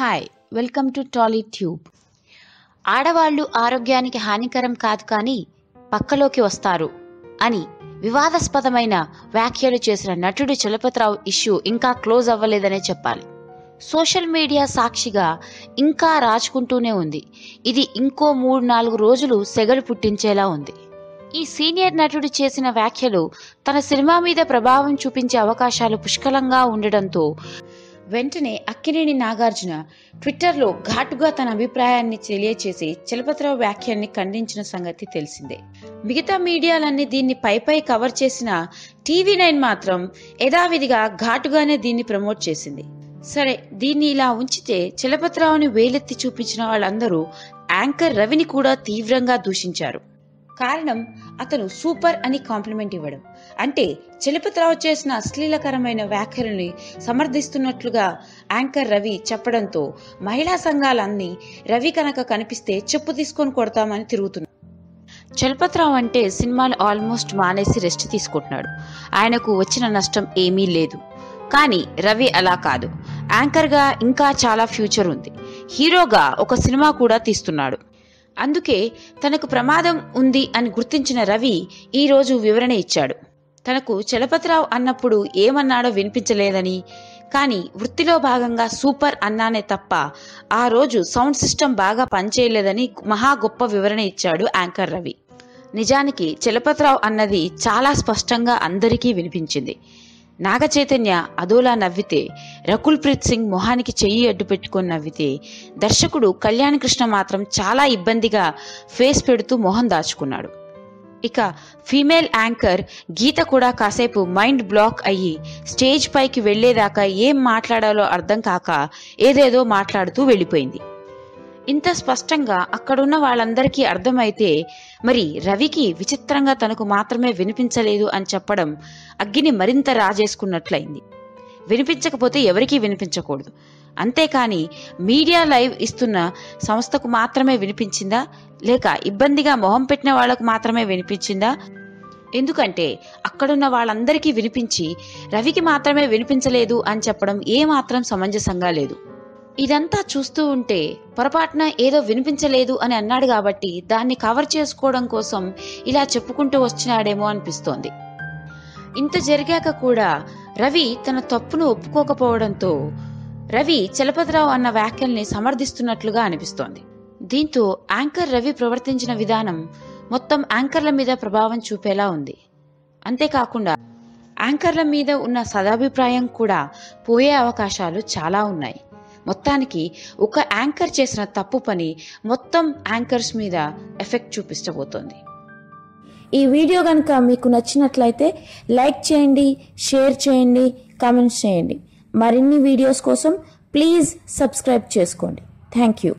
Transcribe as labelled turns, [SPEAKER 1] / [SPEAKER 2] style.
[SPEAKER 1] Hi welcome to Tolly Tube ఆడవాళ్ళు ఆరోగ్యానికి హానికరం కాదు కానీ పక్కలోకి వస్తారు అని వివాదాస్పదమైన వ్యాఖ్యలు చేసిన నటుడు చలపతిరావు ఇష్యూ ఇంకా క్లోజ్ అవ్వలేదనే చెప్పాలి. సోషల్ మీడియా సాక్షిగా ఇంకా రాచుకుంటూనే ఉంది. ఇది ఇంకో మూడు నాలుగు రోజులు సెగలు పుట్టించేలా ఉంది. ఈ సీనియర్ నటుడు చేసిన వ్యాఖ్యలు తన సినిమా మీద ప్రభావం చూపించే అవకాశాలు పుష్కలంగా ఉండడంతో వెంటనే అక్కినేని నాగార్జున ట్విట్టర్లో ఘాటుగా తన అభిప్రాయాన్ని తెలియచేసి చలపతిరావు వ్యాఖ్యాన్ని ఖండించిన సంగతి తెలిసిందే. మిగతా మీడియాలన్నీ దీన్ని పైపై కవర్ చేసిన టీవీ నైన్ మాత్రం యథావిధిగా ఘాటుగానే దీన్ని ప్రమోట్ చేసింది. సరే దీన్ని ఇలా ఉంచితే చలపతిరావుని వేలెత్తి చూపించిన వాళ్ళందరూ యాంకర్ రవిని కూడా తీవ్రంగా దూషించారు. కారణం అతను సూపర్ అని కాంప్లిమెంట్ ఇవ్వడం. అంటే చలపతిరావు చేసిన అశ్లీలకరమైన వ్యాఖ్యలని సమర్థిస్తున్నట్లుగా యాంకర్ రవి చెప్పడంతో మహిళా సంఘాలన్నీ రవి కనుక కనిపిస్తే చెప్పు తీసుకొని కొడతామని తిరుగుతున్నారు. చలపతిరావు అంటే సినిమాలు ఆల్మోస్ట్ మానేసి రెస్ట్ తీసుకుంటున్నాడు. ఆయనకు వచ్చిన నష్టం ఏమీ లేదు. కానీ రవి అలా కాదు. యాంకర్గా ఇంకా చాలా ఫ్యూచర్ ఉంది. హీరోగా ఒక సినిమా కూడా తీస్తున్నాడు. అందుకే తనకు ప్రమాదం ఉంది అని గుర్తించిన రవి ఈరోజు వివరణ ఇచ్చాడు. తనకు చలపతిరావు అన్నప్పుడు ఏమన్నాడో వినిపించలేదని కానీ వృత్తిలో భాగంగా సూపర్ అన్నానే తప్ప ఆ రోజు సౌండ్ సిస్టమ్ బాగా పనిచేయలేదని మహా గొప్ప వివరణ ఇచ్చాడు యాంకర్ రవి. నిజానికి చలపతిరావు అన్నది చాలా స్పష్టంగా అందరికీ వినిపించింది. నాగచైతన్య అదోలా నవ్వితే రకుల్ ప్రీత్ సింగ్ మొహానికి చెయ్యి అడ్డు పెట్టుకొని నవ్వితే దర్శకుడు కళ్యాణ్ కృష్ణ మాత్రం చాలా ఇబ్బందిగా ఫేస్ పెడుతూ మొహం దాచుకున్నాడు. ఇక ఫీమేల్ యాంకర్ గీత కూడా కాసేపు మైండ్ బ్లాక్ అయ్యి స్టేజ్ పైకి వెళ్ళేదాకా ఏం మాట్లాడాలో అర్థం కాక ఏదేదో మాట్లాడుతూ వెళ్ళిపోయింది. ఇంత స్పష్టంగా అక్కడున్న వాళ్ళందరికీ అర్థమైతే మరి రవికి విచిత్రంగా తనకు మాత్రమే వినిపించలేదు అని చెప్పడం అగ్గిని మరింత రాజేసుకున్నట్లయింది. వినిపించకపోతే ఎవరికీ వినిపించకూడదు. అంతేకాని మీడియా లైవ్ ఇస్తున్న సంస్థకు మాత్రమే వినిపించిందా? లేక ఇబ్బందిగా మొహం పెట్టిన వాళ్ళకు మాత్రమే వినిపించిందా? ఎందుకంటే అక్కడున్న వాళ్ళందరికీ వినిపించి రవికి మాత్రమే వినిపించలేదు అని చెప్పడం ఏమాత్రం సమంజసంగా లేదు. ఇదంతా చూస్తూ ఉంటే పొరపాటున ఏదో వినిపించలేదు అని అన్నాడు కాబట్టి దాన్ని కవర్ చేసుకోవడం కోసం ఇలా చెప్పుకుంటూ వచ్చినాడేమో అనిపిస్తోంది. ఇంత జరిగాక కూడా రవి తన తప్పును ఒప్పుకోకపోవడంతో రవి చలపతిరావు అన్న వ్యాఖ్యల్ని సమర్థిస్తున్నట్లుగా అనిపిస్తోంది. దీంతో యాంకర్ రవి ప్రవర్తించిన విధానం మొత్తం యాంకర్ల మీద ప్రభావం చూపేలా ఉంది. అంతేకాకుండా యాంకర్ల మీద ఉన్న సదాభిప్రాయం కూడా పోయే అవకాశాలు చాలా ఉన్నాయి. మొత్తానికి ఒక యాంకర్ చేసిన తప్పు పని మొత్తం యాంకర్స్ మీద ఎఫెక్ట్ చూపించబోతోంది
[SPEAKER 2] ఈ వీడియో కనుక మీకు నచ్చినట్లయితే లైక్ చేయండి షేర్ చేయండి కామెంట్స్ చేయండి. మరిన్ని వీడియోస్ కోసం ప్లీజ్ సబ్స్క్రైబ్ చేసుకోండి. Thank you.